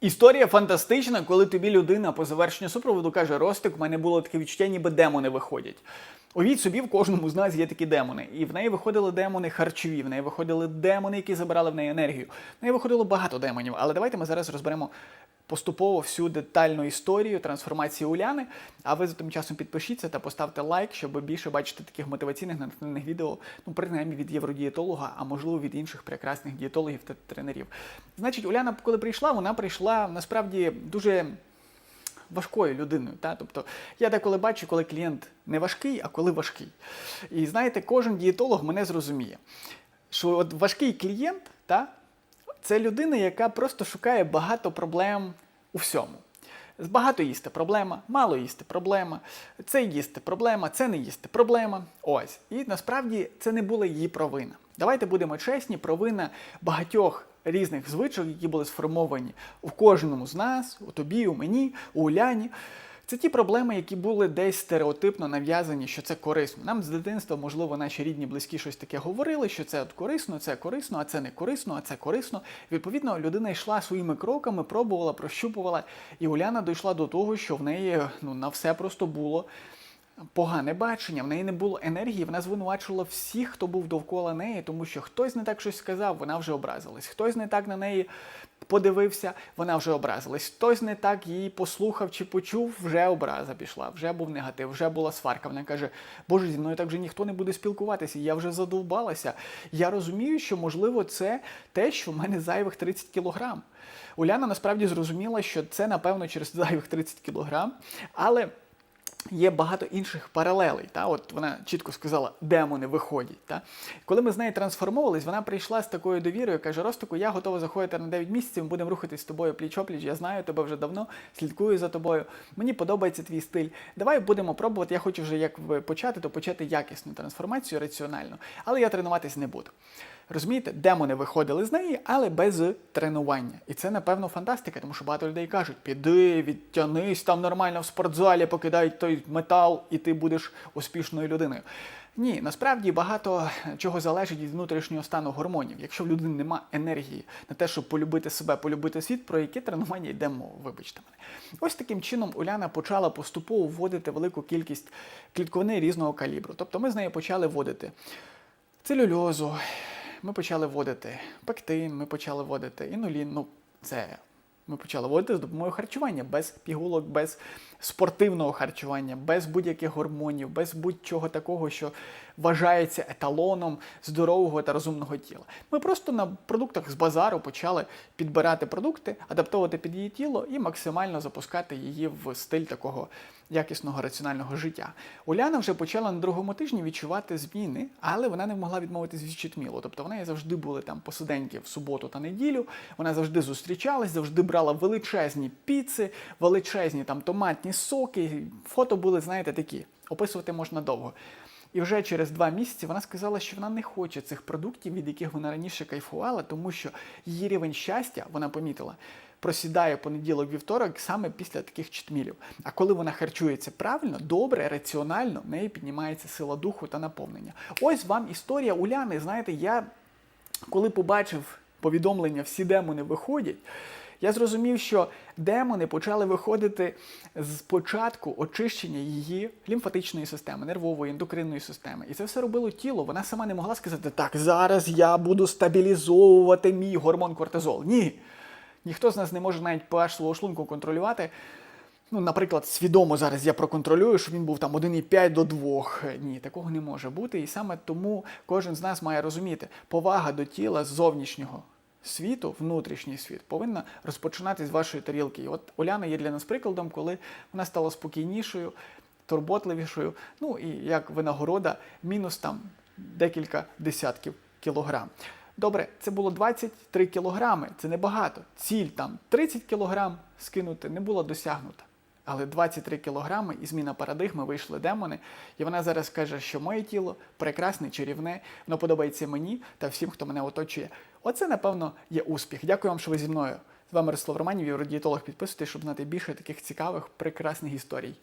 Історія фантастична, коли тобі людина по завершенню супроводу каже: Ростик, в мене було таке відчуття, ніби демони виходять. Уявіть собі, в кожному з нас є такі демони. І в неї виходили демони харчові, в неї виходили демони, які забирали в неї енергію. В неї виходило багато демонів. Але давайте ми зараз розберемо поступово всю детальну історію трансформації Уляни. А ви за тим часом підпишіться та поставте лайк, щоб більше бачити таких мотиваційних натхненних відео, ну принаймні від євродієтолога, а можливо від інших прекрасних дієтологів та тренерів. Значить, Уляна, коли прийшла, вона прийшла насправді дуже. Важкою людиною, та тобто я деколи бачу, коли клієнт не важкий, а коли важкий. І знаєте, кожен дієтолог мене зрозуміє, що от важкий клієнт, та це людина, яка просто шукає багато проблем у всьому. Багато їсти проблема, мало їсти проблема, це їсти проблема, це не їсти проблема. Ось. І насправді це не була її провина. Давайте будемо чесні, провина багатьох різних звичок, які були сформовані у кожному з нас, у тобі, у мені, у Уляні. Це ті проблеми, які були десь стереотипно нав'язані, що це корисно. Нам з дитинства, можливо, наші рідні, близькі щось таке говорили, що це от корисно, це корисно, а це не корисно, а це корисно. Відповідно, людина йшла своїми кроками, пробувала, прощупувала, і Уляна дійшла до того, що в неї ну, на все просто було. Погане бачення, в неї не було енергії, вона звинувачувала всіх, хто був довкола неї, тому що хтось не так щось сказав, вона вже образилась. Хтось не так на неї подивився, вона вже образилась. Хтось не так її послухав чи почув, вже образа пішла, вже був негатив, вже була сварка. Вона каже: Боже, зі мною так вже ніхто не буде спілкуватися, я вже задовбалася. Я розумію, що можливо це те, що в мене зайвих 30 кілограм. Уляна насправді зрозуміла, що це напевно через зайвих 30 кілограм, але. Є багато інших паралелей. Та? От вона чітко сказала, демони виходять. Та? Коли ми з нею трансформовувались, вона прийшла з такою довірою, каже: Ростику, я готова заходити на 9 місяців, ми будемо рухатись з тобою пліч-опліч, я знаю тебе вже давно, слідкую за тобою. Мені подобається твій стиль. Давай будемо пробувати. Я хочу вже як почати, то почати якісну трансформацію раціонально. Але я тренуватись не буду. Розумієте, демони виходили з неї, але без тренування. І це, напевно, фантастика, тому що багато людей кажуть: піди, відтянись там нормально в спортзалі, покидають той метал, і ти будеш успішною людиною. Ні, насправді багато чого залежить від внутрішнього стану гормонів. Якщо в людини нема енергії на те, щоб полюбити себе, полюбити світ, про яке тренування йде мова, вибачте мене. Ось таким чином Уляна почала поступово вводити велику кількість клітковини різного калібру. Тобто ми з нею почали вводити целюльозу, ми почали вводити пектин, ми почали вводити інулін. Ну, це ми почали вводити з допомогою харчування, без пігулок, без спортивного харчування, без будь-яких гормонів, без будь-чого такого, що вважається еталоном здорового та розумного тіла. Ми просто на продуктах з базару почали підбирати продукти, адаптовувати під її тіло і максимально запускати її в стиль такого якісного раціонального життя. Уляна вже почала на другому тижні відчувати зміни, але вона не могла відмовитись від читмілу. Тобто в неї завжди були там посиденьки в суботу та неділю. Вона завжди зустрічалась, завжди брала величезні піци, величезні там томатні соки. Фото були, знаєте, такі. Описувати можна довго. І вже через два місяці вона сказала, що вона не хоче цих продуктів, від яких вона раніше кайфувала, тому що її рівень щастя, вона помітила, просідає понеділок вівторок саме після таких читмілів. А коли вона харчується правильно, добре, раціонально, в неї піднімається сила духу та наповнення. Ось вам історія Уляни. Знаєте, я коли побачив повідомлення, всі демони виходять. Я зрозумів, що демони почали виходити з початку очищення її лімфатичної системи, нервової, ендокринної системи. І це все робило тіло. Вона сама не могла сказати, так, зараз я буду стабілізовувати мій гормон кортизол. Ні. Ніхто з нас не може навіть pH свого шлунку контролювати. Ну, наприклад, свідомо зараз я проконтролюю, що він був там 1,5 до 2. Ні, такого не може бути. І саме тому кожен з нас має розуміти, повага до тіла зовнішнього світу, внутрішній світ, повинна розпочинати з вашої тарілки. І от Оляна є для нас прикладом, коли вона стала спокійнішою, турботливішою. Ну і як винагорода, мінус там декілька десятків кілограм. Добре, це було 23 кілограми, це небагато. Ціль там 30 кілограм скинути не була досягнута. Але 23 кілограми і зміна парадигми вийшли демони, і вона зараз каже, що моє тіло прекрасне, чарівне, воно подобається мені та всім, хто мене оточує. Оце, напевно, є успіх. Дякую вам, що ви зі мною. З вами Ростислав Романів, євродієтолог. Підписуйтесь, щоб знати більше таких цікавих, прекрасних історій.